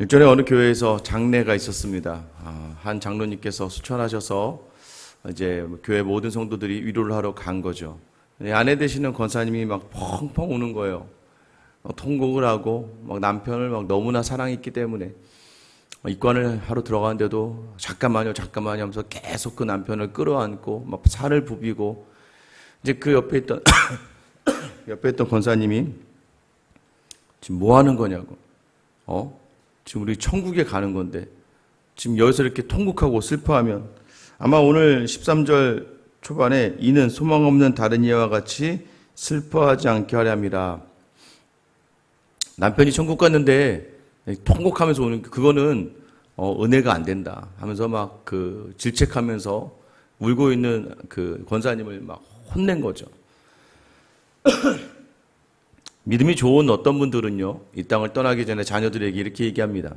일전에 어느 교회에서 장례가 있었습니다. 아, 한 장로님께서 수천하셔서 이제 교회 모든 성도들이 위로를 하러 간 거죠. 근데 아내 되시는 권사님이 막 펑펑 우는 거예요. 막 통곡을 하고 막 남편을 막 너무나 사랑했기 때문에 입관을 하러 들어가는데도 잠깐만요, 잠깐만요 하면서 계속 그 남편을 끌어안고 막 살을 부비고 이제 그 옆에 있던 옆에 있던 권사님이 지금 뭐 하는 거냐고. 어? 지금 우리 천국에 가는 건데 지금 여기서 이렇게 통곡하고 슬퍼하면 아마 오늘 13절 초반에 이는 소망 없는 다른 이와 같이 슬퍼하지 않게 하려 함이라. 남편이 천국 갔는데 통곡하면서 오는 그거는 어, 은혜가 안 된다 하면서 막 그 질책하면서 울고 있는 그 권사님을 막 혼낸 거죠. 믿음이 좋은 어떤 분들은요, 이 땅을 떠나기 전에 자녀들에게 이렇게 얘기합니다.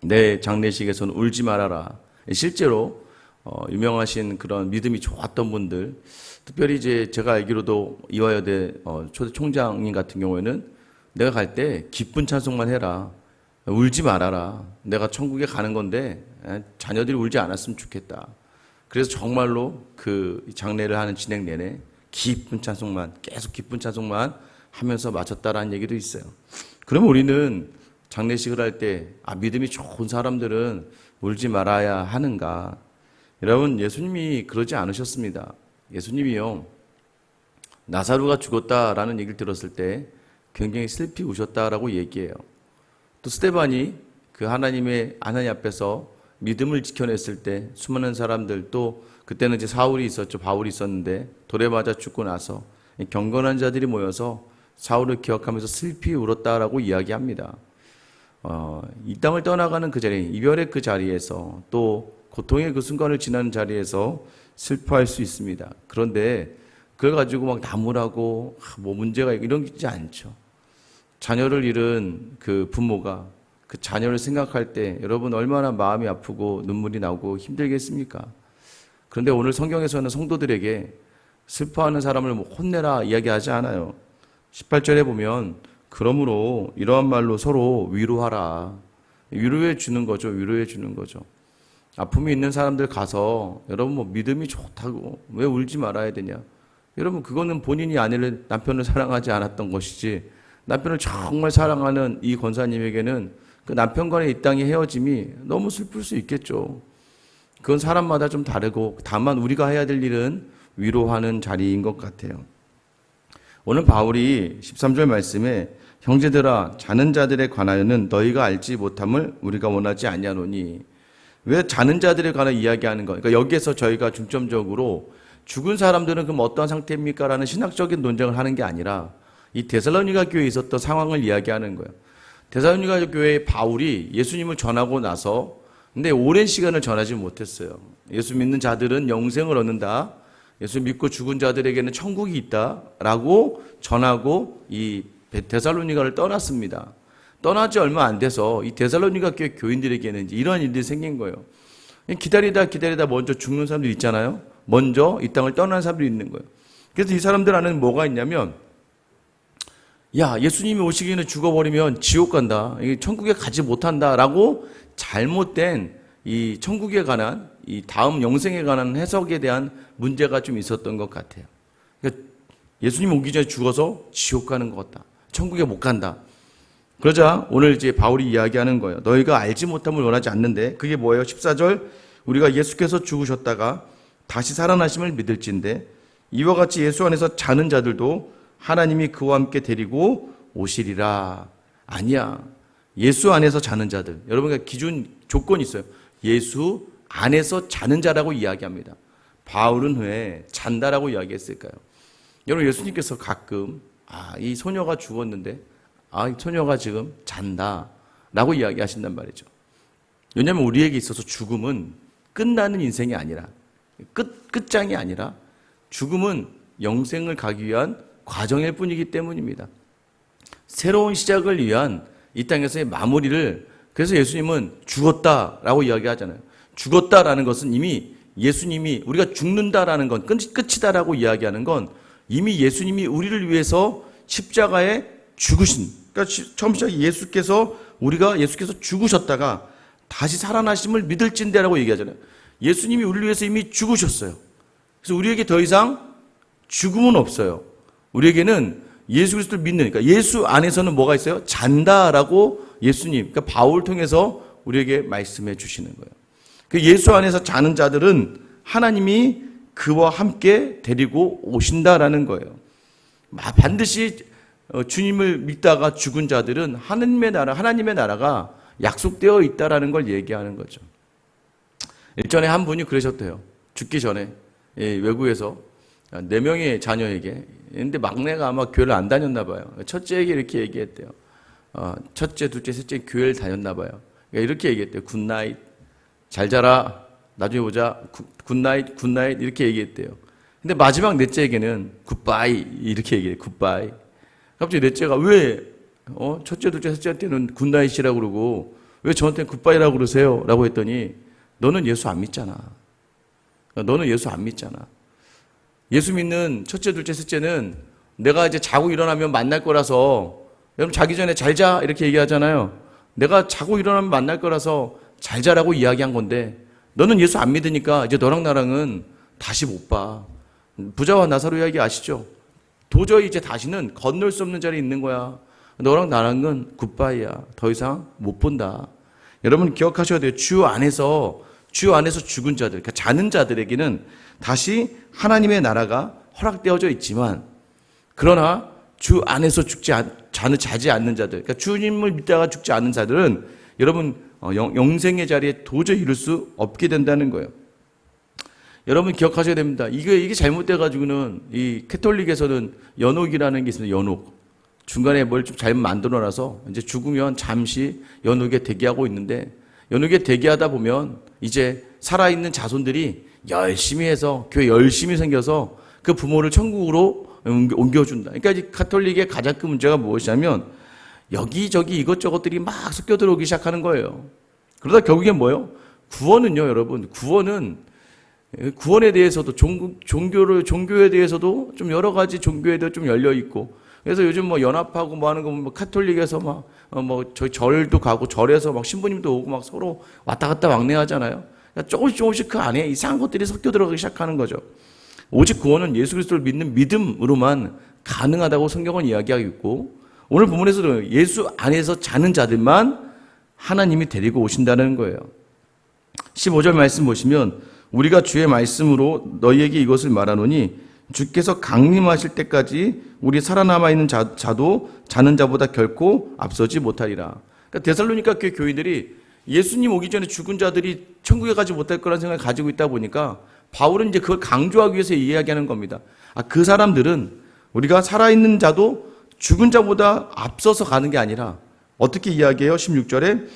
내 장례식에서는 울지 말아라. 실제로, 어, 유명하신 그런 믿음이 좋았던 분들, 특별히 이제 제가 알기로도 이화여대 어, 초대 총장님 같은 경우에는 내가 갈 때 기쁜 찬송만 해라. 울지 말아라. 내가 천국에 가는 건데 에, 자녀들이 울지 않았으면 좋겠다. 그래서 정말로 그 장례를 하는 진행 내내 기쁜 찬송만 계속 기쁜 찬송만 하면서 마쳤다라는 얘기도 있어요. 그럼 우리는 장례식을 할 때 아, 믿음이 좋은 사람들은 울지 말아야 하는가? 여러분 예수님이 그러지 않으셨습니다. 예수님이요 나사로가 죽었다라는 얘기를 들었을 때 굉장히 슬피 우셨다라고 얘기해요. 또 스테반이 그 하나님의 하나님 앞에서 믿음을 지켜냈을 때 수많은 사람들 또 그때는 이제 사울이 있었죠. 바울이 있었는데 돌에 맞아 죽고 나서 이 경건한 자들이 모여서 사울을 기억하면서 슬피 울었다라고 이야기합니다. 어, 이 땅을 떠나가는 그 자리, 이별의 그 자리에서 또 고통의 그 순간을 지나는 자리에서 슬퍼할 수 있습니다. 그런데 그걸 가지고 막 나무라고 아, 뭐 문제가 있고 이런 게 있지 않죠. 자녀를 잃은 그 부모가 그 자녀를 생각할 때 여러분 얼마나 마음이 아프고 눈물이 나고 힘들겠습니까? 그런데 오늘 성경에서는 성도들에게 슬퍼하는 사람을 뭐 혼내라 이야기하지 않아요. 18절에 보면 그러므로 이러한 말로 서로 위로하라. 위로해 주는 거죠. 위로해 주는 거죠. 아픔이 있는 사람들 가서 여러분 뭐 믿음이 좋다고 왜 울지 말아야 되냐? 여러분 그거는 본인이 아내를 남편을 사랑하지 않았던 것이지 남편을 정말 사랑하는 이 권사님에게는 그 남편과의 이 땅의 헤어짐이 너무 슬플 수 있겠죠. 그건 사람마다 좀 다르고 다만 우리가 해야 될 일은 위로하는 자리인 것 같아요. 오늘 바울이 13절 말씀에 형제들아 자는 자들에 관하여는 너희가 알지 못함을 우리가 원하지 아니하노니 왜 자는 자들에 관해 이야기하는 거? 그러니까 여기에서 저희가 중점적으로 죽은 사람들은 그럼 어떠한 상태입니까 라는 신학적인 논쟁을 하는 게 아니라 이 데살로니가 교회에 있었던 상황을 이야기하는 거예요. 데살로니가 교회의 바울이 예수님을 전하고 나서 근데 오랜 시간을 전하지 못했어요. 예수 믿는 자들은 영생을 얻는다. 예수 믿고 죽은 자들에게는 천국이 있다라고 전하고 이 데살로니가를 떠났습니다. 떠나지 얼마 안 돼서 이 데살로니가 교회 교인들에게는 이런 일들이 생긴 거예요. 기다리다 기다리다 먼저 죽는 사람들 있잖아요. 먼저 이 땅을 떠나는 사람들이 있는 거예요. 그래서 이 사람들 안에는 뭐가 있냐면 야, 예수님이 오시기는 죽어버리면 지옥 간다. 천국에 가지 못한다라고 잘못된 이 천국에 관한 이 다음 영생에 관한 해석에 대한 문제가 좀 있었던 것 같아요. 그러니까 예수님 오기 전에 죽어서 지옥 가는 것 같다. 천국에 못 간다. 그러자 오늘 이제 바울이 이야기하는 거예요. 너희가 알지 못함을 원하지 않는데 그게 뭐예요? 14절 우리가 예수께서 죽으셨다가 다시 살아나심을 믿을진데 이와 같이 예수 안에서 자는 자들도 하나님이 그와 함께 데리고 오시리라. 아니야. 예수 안에서 자는 자들. 여러분과 기준 조건이 있어요. 예수 안에서 자는 자라고 이야기합니다. 바울은 왜 잔다라고 이야기했을까요? 여러분 예수님께서 가끔 아, 이 소녀가 죽었는데 아, 이 소녀가 지금 잔다라고 이야기하신단 말이죠. 왜냐하면 우리에게 있어서 죽음은 끝나는 인생이 아니라 끝 끝장이 아니라 죽음은 영생을 가기 위한 과정일 뿐이기 때문입니다. 새로운 시작을 위한 이 땅에서의 마무리를 그래서 예수님은 죽었다라고 이야기하잖아요. 죽었다라는 것은 이미 예수님이 우리가 죽는다라는 건 끝, 끝이다라고 이야기하는 건 이미 예수님이 우리를 위해서 십자가에 죽으신 그러니까 시- 처음 시작 예수께서 우리가 예수께서 죽으셨다가 다시 살아나심을 믿을진대라고 얘기하잖아요. 예수님이 우리를 위해서 이미 죽으셨어요. 그래서 우리에게 더 이상 죽음은 없어요. 우리에게는 예수 그리스도를 믿는 그러니까 예수 안에서는 뭐가 있어요? 잔다라고 예수님 그러니까 바울 통해서 우리에게 말씀해 주시는 거예요. 그 예수 안에서 자는 자들은 하나님이 그와 함께 데리고 오신다라는 거예요. 마- 반드시 어, 주님을 믿다가 죽은 자들은 하나님의 나라, 하나님의 나라가 약속되어 있다라는 걸 얘기하는 거죠. 일전에 한 분이 그러셨대요. 죽기 전에 예, 외국에서 네 명의 자녀에게 근데 막내가 아마 교회를 안 다녔나 봐요. 첫째에게 이렇게 얘기했대요. 어, 첫째, 둘째, 셋째 교회를 다녔나 봐요. 그러니까 이렇게 얘기했대요. 굿나잇, 잘 자라, 나중에 보자. 굿- 굿나잇, 굿나잇 이렇게 얘기했대요. 근데 마지막 넷째에게는 굿바이 이렇게 얘기해요. 굿바이. 갑자기 넷째가 왜 어, 첫째, 둘째, 셋째한테는 굿나잇이라고 그러고 왜 저한테는 굿바이라고 그러세요? 라고 했더니 너는 예수 안 믿잖아. 너는 예수 안 믿잖아. 예수 믿는 첫째, 둘째, 셋째는 내가 이제 자고 일어나면 만날 거라서 여러분 자기 전에 잘 자 이렇게 얘기하잖아요. 내가 자고 일어나면 만날 거라서 잘 자라고 이야기한 건데 너는 예수 안 믿으니까 이제 너랑 나랑은 다시 못 봐. 부자와 나사로 이야기 아시죠? 도저히 이제 다시는 건널 수 없는 자리에 있는 거야. 너랑 나랑은 굿바이야. 더 이상 못 본다. 여러분 기억하셔야 돼요. 주 안에서 주 안에서 죽은 자들, 그러니까 자는 자들에게는 다시 하나님의 나라가 허락되어져 있지만 그러나 주 안에서 죽지 않, 자지 않는 자들, 그러니까 주님을 믿다가 죽지 않는 자들은 여러분 어, 영, 영생의 자리에 도저히 이룰 수 없게 된다는 거예요. 여러분 기억하셔야 됩니다. 이게 이게 잘못돼 가지고는 이 캐톨릭에서는 연옥이라는 게 있습니다. 연옥. 중간에 뭘 좀 잘못 만들어 놔서 이제 죽으면 잠시 연옥에 대기하고 있는데 연옥에 대기하다 보면 이제 살아있는 자손들이 열심히 해서 교회 열심히 생겨서 그 부모를 천국으로 옮겨- 옮겨 준다. 그러니까 이 카톨릭의 가장 큰 문제가 무엇이냐면 여기저기 이것저것들이 막 섞여 들어오기 시작하는 거예요. 그러다 결국엔 뭐예요? 구원은요, 여러분. 구원은 구원에 대해서도 종, 종교를 종교에 대해서도 좀 여러 가지 종교에 대해 좀 열려 있고 그래서 요즘 뭐 연합하고 뭐 하는 거 보면 카톨릭에서 막 뭐 저희 절도 가고 절에서 막 신부님도 오고 막 서로 왔다 갔다 왕래하잖아요. 그러니까 조금씩 조금씩 그 안에 이상한 것들이 섞여 들어가기 시작하는 거죠. 오직 구원은 예수 그리스도를 믿는 믿음으로만 가능하다고 성경은 이야기하고 있고 오늘 본문에서도 예수 안에서 자는 자들만 하나님이 데리고 오신다는 거예요. 15절 말씀 보시면 우리가 주의 말씀으로 너희에게 이것을 말하노니 주께서 강림하실 때까지 우리 살아남아 있는 자, 자도 자는 자보다 결코 앞서지 못하리라. 그러니까 데살로니가 교회 교인들이 예수님 오기 전에 죽은 자들이 천국에 가지 못할 거라는 생각을 가지고 있다 보니까 바울은 이제 그걸 강조하기 위해서 이야기하는 겁니다. 아, 그 사람들은 우리가 살아있는 자도 죽은 자보다 앞서서 가는 게 아니라 어떻게 이야기해요? 16절에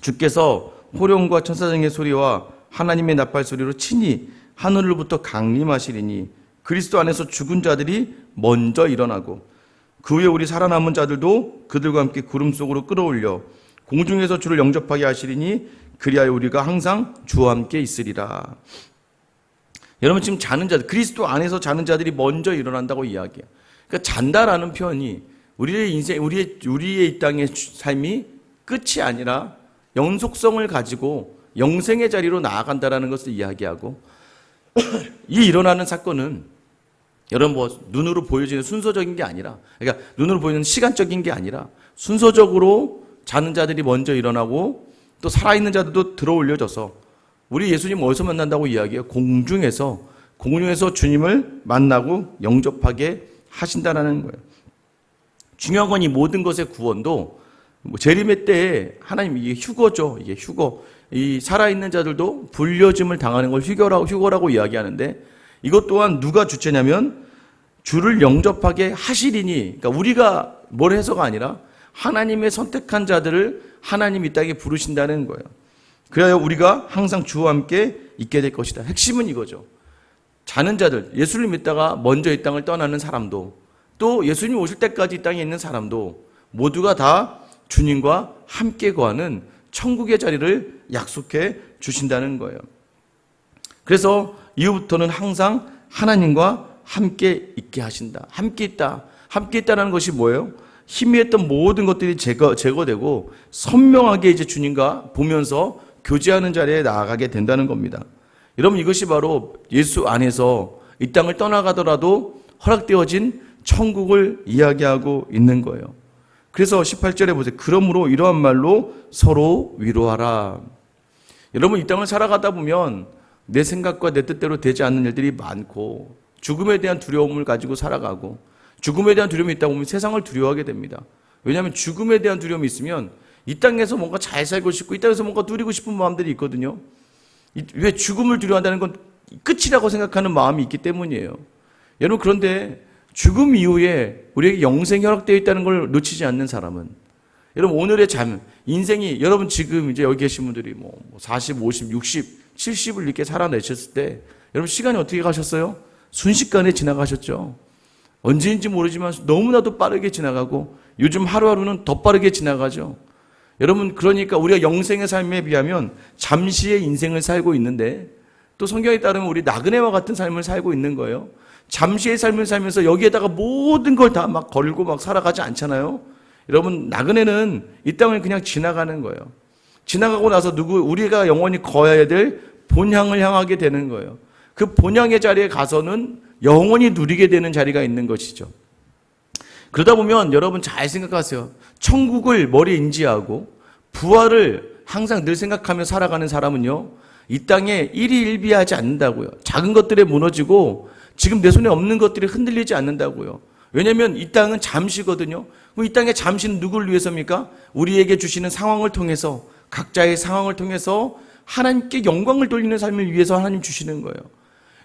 주께서 호령과 천사장의 소리와 하나님의 나팔 소리로 친히 하늘로부터 강림하시리니 그리스도 안에서 죽은 자들이 먼저 일어나고 그 후에 우리 살아남은 자들도 그들과 함께 구름 속으로 끌어올려 공중에서 주를 영접하게 하시리니 그리하여 우리가 항상 주와 함께 있으리라. 여러분 지금 자는 자들 그리스도 안에서 자는 자들이 먼저 일어난다고 이야기해요. 그러니까 잔다라는 표현이 우리의 인생 우리의 우리의 이 땅의 삶이 끝이 아니라 연속성을 가지고 영생의 자리로 나아간다라는 것을 이야기하고 이 일어나는 사건은 여러분 뭐 눈으로 보여지는 순서적인 게 아니라 그러니까 눈으로 보이는 시간적인 게 아니라 순서적으로 자는 자들이 먼저 일어나고 또 살아있는 자들도 들어올려져서 우리 예수님 어디서 만난다고 이야기해요? 공중에서 공중에서 주님을 만나고 영접하게 하신다라는 거예요. 중요한 건 이 모든 것의 구원도 뭐 재림의 때에 하나님 이게 휴거죠. 이게 휴거. 이 살아있는 자들도 불려짐을 당하는 걸 휴거라고 휴거라고 이야기하는데 이것 또한 누가 주체냐면 주를 영접하게 하시리니 그러니까 우리가 뭘 해서가 아니라 하나님의 선택한 자들을 하나님 이 땅에 부르신다는 거예요. 그래야 우리가 항상 주와 함께 있게 될 것이다. 핵심은 이거죠. 자는 자들, 예수를 믿다가 먼저 이 땅을 떠나는 사람도 또 예수님 오실 때까지 이 땅에 있는 사람도 모두가 다 주님과 함께 거하는 천국의 자리를 약속해 주신다는 거예요. 그래서 이후부터는 항상 하나님과 함께 있게 하신다. 함께 있다. 함께 있다는 것이 뭐예요? 희미했던 모든 것들이 제거, 제거되고 선명하게 이제 주님과 보면서 교제하는 자리에 나아가게 된다는 겁니다. 여러분 이것이 바로 예수 안에서 이 땅을 떠나가더라도 허락되어진 천국을 이야기하고 있는 거예요. 그래서 18절에 보세요. 그러므로 이러한 말로 서로 위로하라. 여러분 이 땅을 살아가다 보면 내 생각과 내 뜻대로 되지 않는 일들이 많고 죽음에 대한 두려움을 가지고 살아가고 죽음에 대한 두려움이 있다 보면 세상을 두려워하게 됩니다. 왜냐하면 죽음에 대한 두려움이 있으면 이 땅에서 뭔가 잘 살고 싶고 이 땅에서 뭔가 누리고 싶은 마음들이 있거든요. 이- 왜 죽음을 두려워한다는 건 끝이라고 생각하는 마음이 있기 때문이에요. 여러분 그런데 죽음 이후에 우리에게 영생이 허락되어 있다는 걸 놓치지 않는 사람은 여러분 오늘의 삶 인생이 여러분 지금 이제 여기 계신 분들이 뭐 40, 50, 60, 70을 이렇게 살아내셨을 때 여러분 시간이 어떻게 가셨어요? 순식간에 지나가셨죠. 언제인지 모르지만 너무나도 빠르게 지나가고 요즘 하루하루는 더 빠르게 지나가죠. 여러분 그러니까 우리가 영생의 삶에 비하면 잠시의 인생을 살고 있는데 또 성경에 따르면 우리 나그네와 같은 삶을 살고 있는 거예요. 잠시의 삶을 살면서 여기에다가 모든 걸 다 막 걸고 막 살아가지 않잖아요. 여러분 나그네는 이 땅을 그냥 지나가는 거예요. 지나가고 나서 누구 우리가 영원히 거야 될 본향을 향하게 되는 거예요. 그 본향의 자리에 가서는 영원히 누리게 되는 자리가 있는 것이죠. 그러다 보면 여러분 잘 생각하세요. 천국을 머리에 인지하고 부활을 항상 늘 생각하며 살아가는 사람은요. 이 땅에 일희일비하지 않는다고요. 작은 것들에 무너지고 지금 내 손에 없는 것들이 흔들리지 않는다고요. 왜냐하면 이 땅은 잠시거든요. 이 땅의 잠시는 누구를 위해서입니까? 우리에게 주시는 상황을 통해서 각자의 상황을 통해서 하나님께 영광을 돌리는 삶을 위해서 하나님 주시는 거예요.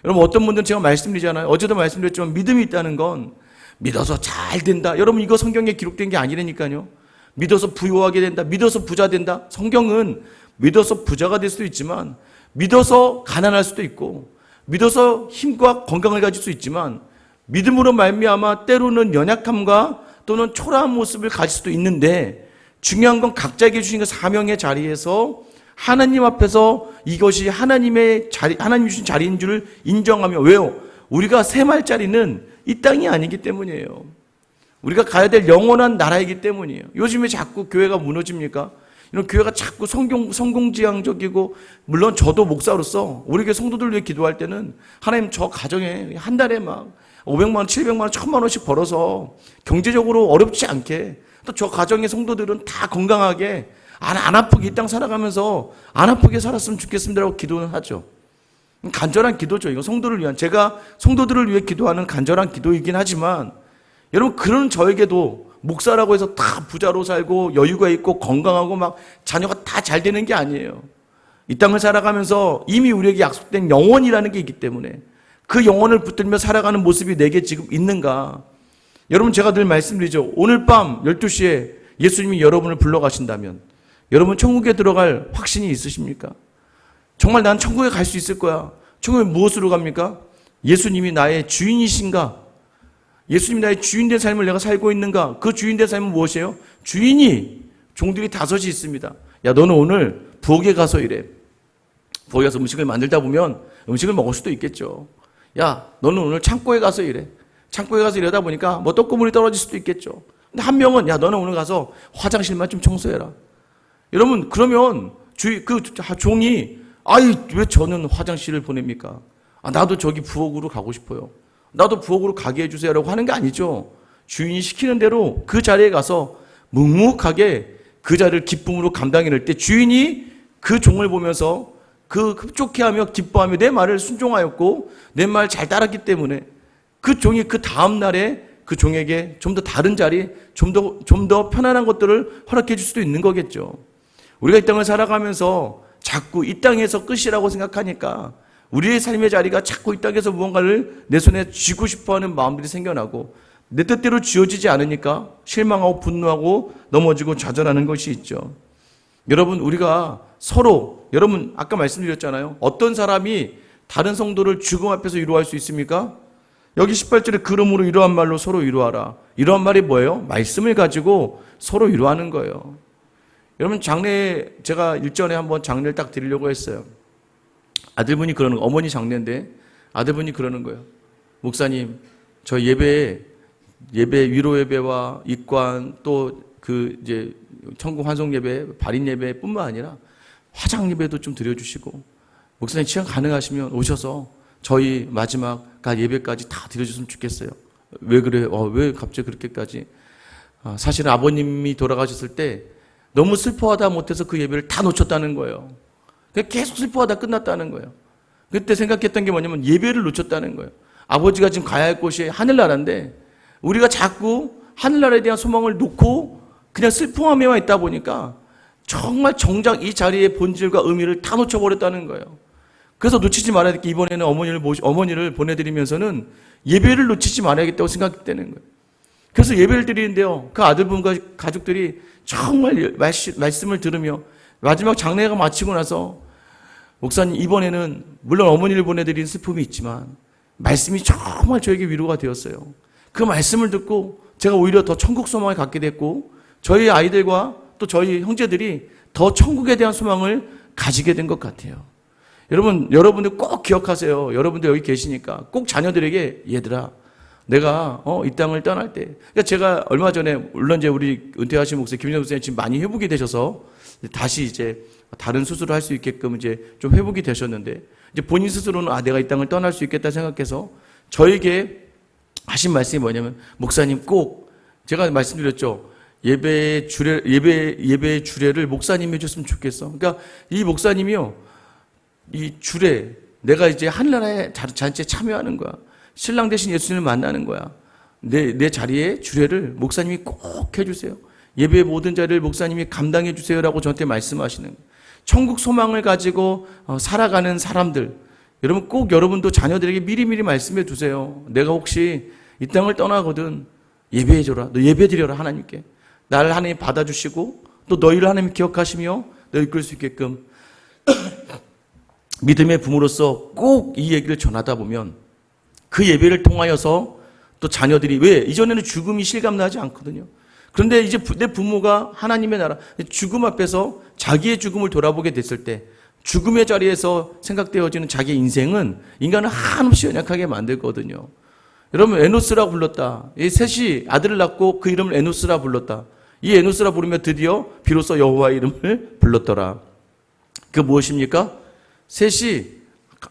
여러분 어떤 분들은 제가 말씀드리잖아요. 어제도 말씀드렸지만 믿음이 있다는 건 믿어서 잘 된다. 여러분 이거 성경에 기록된 게 아니라니까요. 믿어서 부유하게 된다. 믿어서 부자 된다. 성경은 믿어서 부자가 될 수도 있지만 믿어서 가난할 수도 있고 믿어서 힘과 건강을 가질 수 있지만 믿음으로 말미암아 때로는 연약함과 또는 초라한 모습을 가질 수도 있는데 중요한 건 각자에게 주신 그 사명의 자리에서 하나님 앞에서 이것이 하나님의 자리, 하나님 주신 자리인 줄을 인정하며 왜요? 우리가 셈할 자리는 이 땅이 아니기 때문이에요. 우리가 가야 될 영원한 나라이기 때문이에요. 요즘에 자꾸 교회가 무너집니까? 이런 교회가 자꾸 성공, 성공지향적이고, 물론 저도 목사로서 우리 교회 성도들 위해 기도할 때는 하나님 저 가정에 한 달에 막 500만 원, 700만 원, 1000만 원씩 벌어서 경제적으로 어렵지 않게 또 저 가정의 성도들은 다 건강하게 안, 안 아프게 이 땅 살아가면서 안 아프게 살았으면 좋겠습니다라고 기도는 하죠. 간절한 기도죠. 이거 성도를 위한 제가 성도들을 위해 기도하는 간절한 기도이긴 하지만 여러분 그런 저에게도 목사라고 해서 다 부자로 살고 여유가 있고 건강하고 막 자녀가 다 잘 되는 게 아니에요. 이 땅을 살아가면서 이미 우리에게 약속된 영원이라는 게 있기 때문에 그 영혼을 붙들며 살아가는 모습이 내게 지금 있는가? 여러분 제가 늘 말씀드리죠. 오늘 밤 12시에 예수님이 여러분을 불러가신다면 여러분 천국에 들어갈 확신이 있으십니까? 정말 난 천국에 갈 수 있을 거야. 천국에 무엇으로 갑니까? 예수님이 나의 주인이신가? 예수님이 나의 주인 된 삶을 내가 살고 있는가? 그 주인 된 삶은 무엇이에요? 주인이 종들이 다섯이 있습니다. 야, 너는 오늘 부엌에 가서 일해. 부엌에 가서 음식을 만들다 보면 음식을 먹을 수도 있겠죠. 야, 너는 오늘 창고에 가서 일해. 창고에 가서 일하다 보니까 뭐 떡고물이 떨어질 수도 있겠죠. 근데 한 명은 야, 너는 오늘 가서 화장실만 좀 청소해라. 여러분, 그러면 주, 그 종이 아이, 왜 저는 화장실을 보냅니까? 아, 나도 저기 부엌으로 가고 싶어요. 나도 부엌으로 가게 해주세요라고 하는 게 아니죠. 주인이 시키는 대로 그 자리에 가서 묵묵하게 그 자리를 기쁨으로 감당해낼 때 주인이 그 종을 보면서 그 흡족해하며 기뻐하며 내 말을 순종하였고 내 말 잘 따랐기 때문에 그 종이 그 다음 날에 그 종에게 좀 더 다른 자리, 좀 더 좀 더 편안한 것들을 허락해 줄 수도 있는 거겠죠. 우리가 이 땅을 살아가면서 자꾸 이 땅에서 끝이라고 생각하니까 우리의 삶의 자리가 자꾸 이 땅에서 무언가를 내 손에 쥐고 싶어 하는 마음들이 생겨나고 내 뜻대로 쥐어지지 않으니까 실망하고 분노하고 넘어지고 좌절하는 것이 있죠. 여러분, 우리가 서로, 여러분, 아까 말씀드렸잖아요. 어떤 사람이 다른 성도를 죽음 앞에서 위로할 수 있습니까? 여기 18절에 그러므로 이러한 말로 서로 위로하라. 이러한 말이 뭐예요? 말씀을 가지고 서로 위로하는 거예요. 여러분 장례 제가 일전에 한번 장례를 딱 드리려고 했어요. 아들분이 그러는 거, 어머니 장례인데 아들분이 그러는 거예요. 목사님, 저 예배에 예배 위로 예배와 입관 또 그 이제 천국 환송 예배, 발인 예배뿐만 아니라 화장 예배도 좀 드려 주시고 목사님 시간 가능하시면 오셔서 저희 마지막 예배까지 다 드려 줬으면 좋겠어요. 왜 그래? 어, 왜 갑자기 그렇게까지? 아, 사실은 아버님이 돌아가셨을 때 너무 슬퍼하다 못해서 그 예배를 다 놓쳤다는 거예요. 계속 슬퍼하다 끝났다는 거예요. 그때 생각했던 게 뭐냐면 예배를 놓쳤다는 거예요. 아버지가 지금 가야 할 곳이 하늘나라인데 우리가 자꾸 하늘나라에 대한 소망을 놓고 그냥 슬픔하며만 있다 보니까 정말 정작 이 자리의 본질과 의미를 다 놓쳐버렸다는 거예요. 그래서 놓치지 말아야 될 게 이번에는 어머니를 모시, 어머니를 보내드리면서는 예배를 놓치지 말아야겠다고 생각되는 거예요. 그래서 예배를 드리는데요. 그 아들분과 가족들이 정말 말씀을 들으며 마지막 장례가 마치고 나서 목사님 이번에는 물론 어머니를 보내드린 슬픔이 있지만 말씀이 정말 저에게 위로가 되었어요. 그 말씀을 듣고 제가 오히려 더 천국 소망을 갖게 됐고 저희 아이들과 또 저희 형제들이 더 천국에 대한 소망을 가지게 된 것 같아요. 여러분, 여러분들 꼭 기억하세요. 여러분들 여기 계시니까 꼭 자녀들에게 얘들아, 내가 어, 이 땅을 떠날 때, 그러니까 제가 얼마 전에 물론 이제 우리 은퇴하신 목사 김정수 선생님 지금 많이 회복이 되셔서 다시 이제 다른 수술을 할 수 있게끔 이제 좀 회복이 되셨는데 이제 본인 스스로는 아 내가 이 땅을 떠날 수 있겠다 생각해서 저에게 하신 말씀이 뭐냐면 목사님 꼭 제가 말씀드렸죠. 예배 주례 예배 예배 주례를 목사님이 해 줬으면 좋겠어. 그러니까 이 목사님이요 이 주례 내가 이제 한나라의 잔치에 참여하는 거야. 신랑 대신 예수님을 만나는 거야. 내, 내 자리에 주례를 목사님이 꼭 해주세요. 예배 모든 자리를 목사님이 감당해 주세요라고 저한테 말씀하시는 거예요. 천국 소망을 가지고 어, 살아가는 사람들, 여러분 꼭 여러분도 자녀들에게 미리미리 말씀해 두세요. 내가 혹시 이 땅을 떠나거든 예배해 줘라. 너 예배 드려라 하나님께. 나를 하나님 받아주시고 또 너희를 하나님 기억하시며 너 이끌 수 있게끔 믿음의 부모로서 꼭 이 얘기를 전하다 보면 그 예배를 통하여서 또 자녀들이 왜 이전에는 죽음이 실감나지 않거든요. 그런데 이제 내 부모가 하나님의 나라 죽음 앞에서 자기의 죽음을 돌아보게 됐을 때 죽음의 자리에서 생각되어지는 자기의 인생은 인간을 한없이 연약하게 만들거든요. 여러분 에노스라 불렀다. 이 셋이 아들을 낳고 그 이름을 에노스라 불렀다. 이 에노스라 부르며 드디어 비로소 여호와 이름을 불렀더라. 그 무엇입니까? 셋이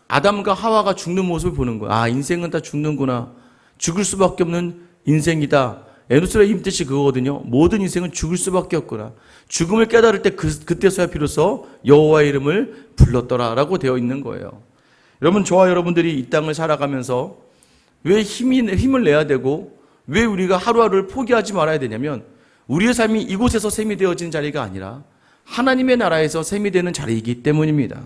아담과 하와가 죽는 모습을 보는 거야. 아, 인생은 다 죽는구나. 죽을 수밖에 없는 인생이다. 에노스라의 힘 뜻이 그거거든요. 모든 인생은 죽을 수밖에 없구나. 죽음을 깨달을 때 그, 그때서야 비로소 여호와 이름을 불렀더라라고 되어 있는 거예요. 여러분 저와 여러분들이 이 땅을 살아가면서 왜 힘이 힘을 내야 되고 왜 우리가 하루하루를 포기하지 말아야 되냐면 우리의 삶이 이곳에서 셈이 되어진 자리가 아니라 하나님의 나라에서 셈이 되는 자리이기 때문입니다.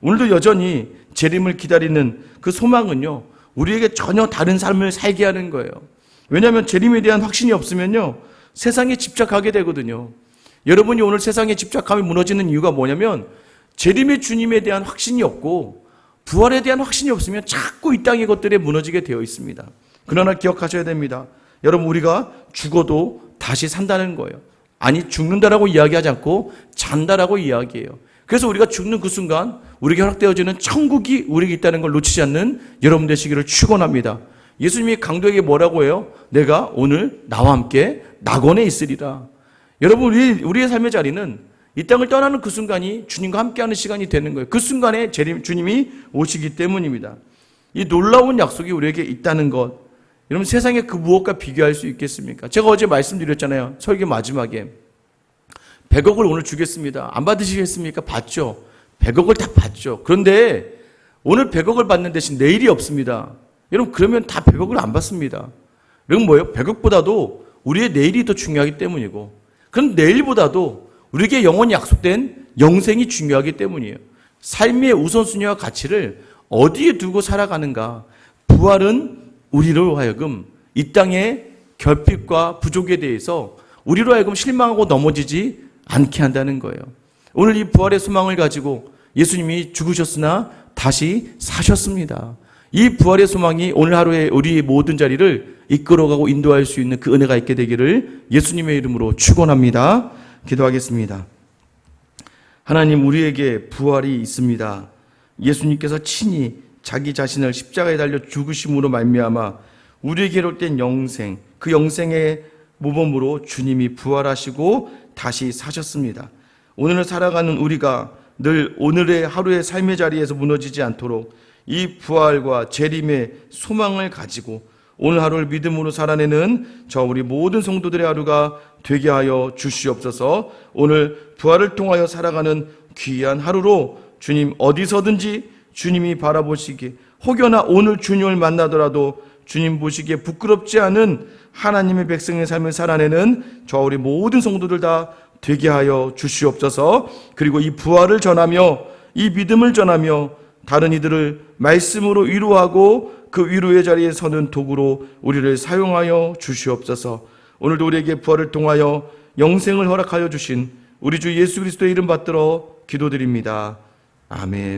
오늘도 여전히 재림을 기다리는 그 소망은요, 우리에게 전혀 다른 삶을 살게 하는 거예요. 왜냐하면 재림에 대한 확신이 없으면요, 세상에 집착하게 되거든요. 여러분이 오늘 세상에 집착함이 무너지는 이유가 뭐냐면, 재림의 주님에 대한 확신이 없고, 부활에 대한 확신이 없으면 자꾸 이 땅의 것들에 무너지게 되어 있습니다. 그러나 기억하셔야 됩니다. 여러분, 우리가 죽어도 다시 산다는 거예요. 아니, 죽는다라고 이야기하지 않고 잔다라고 이야기해요. 그래서 우리가 죽는 그 순간 우리에게 허락되어지는 천국이 우리에게 있다는 걸 놓치지 않는 여러분 되시기를 축원합니다. 예수님이 강도에게 뭐라고 해요? 내가 오늘 나와 함께 낙원에 있으리라. 여러분 우리 우리의 삶의 자리는 이 땅을 떠나는 그 순간이 주님과 함께하는 시간이 되는 거예요. 그 순간에 주님이 오시기 때문입니다. 이 놀라운 약속이 우리에게 있다는 것, 여러분 세상에 그 무엇과 비교할 수 있겠습니까? 제가 어제 말씀드렸잖아요. 설교 마지막에 100억을 오늘 주겠습니다. 안 받으시겠습니까? 받죠. 100억을 다 받죠. 그런데 오늘 100억을 받는 대신 내일이 없습니다. 여러분 그러면 다 100억을 안 받습니다. 여러분 뭐예요? 100억보다도 우리의 내일이 더 중요하기 때문이고 그럼 내일보다도 우리에게 영원히 약속된 영생이 중요하기 때문이에요. 삶의 우선순위와 가치를 어디에 두고 살아가는가? 부활은 우리로 하여금 이 땅의 결핍과 부족에 대해서 우리로 하여금 실망하고 넘어지지 않게 한다는 거예요. 오늘 이 부활의 소망을 가지고 예수님이 죽으셨으나 다시 사셨습니다. 이 부활의 소망이 오늘 하루에 우리의 모든 자리를 이끌어가고 인도할 수 있는 그 은혜가 있게 되기를 예수님의 이름으로 축원합니다. 기도하겠습니다. 하나님 우리에게 부활이 있습니다. 예수님께서 친히 자기 자신을 십자가에 달려 죽으심으로 말미암아 우리에게로 된 영생, 그 영생의 모범으로 주님이 부활하시고 다시 사셨습니다. 오늘을 살아가는 우리가 늘 오늘의 하루의 삶의 자리에서 무너지지 않도록 이 부활과 재림의 소망을 가지고 오늘 하루를 믿음으로 살아내는 저 우리 모든 성도들의 하루가 되게 하여 주시옵소서. 오늘 부활을 통하여 살아가는 귀한 하루로 주님 어디서든지 주님이 바라보시기에 혹여나 오늘 주님을 만나더라도 주님 보시기에 부끄럽지 않은 하나님의 백성의 삶을 살아내는 저 우리 모든 성도들 다 되게 하여 주시옵소서. 그리고 이 부활을 전하며 이 믿음을 전하며 다른 이들을 말씀으로 위로하고 그 위로의 자리에 서는 도구로 우리를 사용하여 주시옵소서. 오늘도 우리에게 부활을 통하여 영생을 허락하여 주신 우리 주 예수 그리스도의 이름 받들어 기도드립니다. 아멘.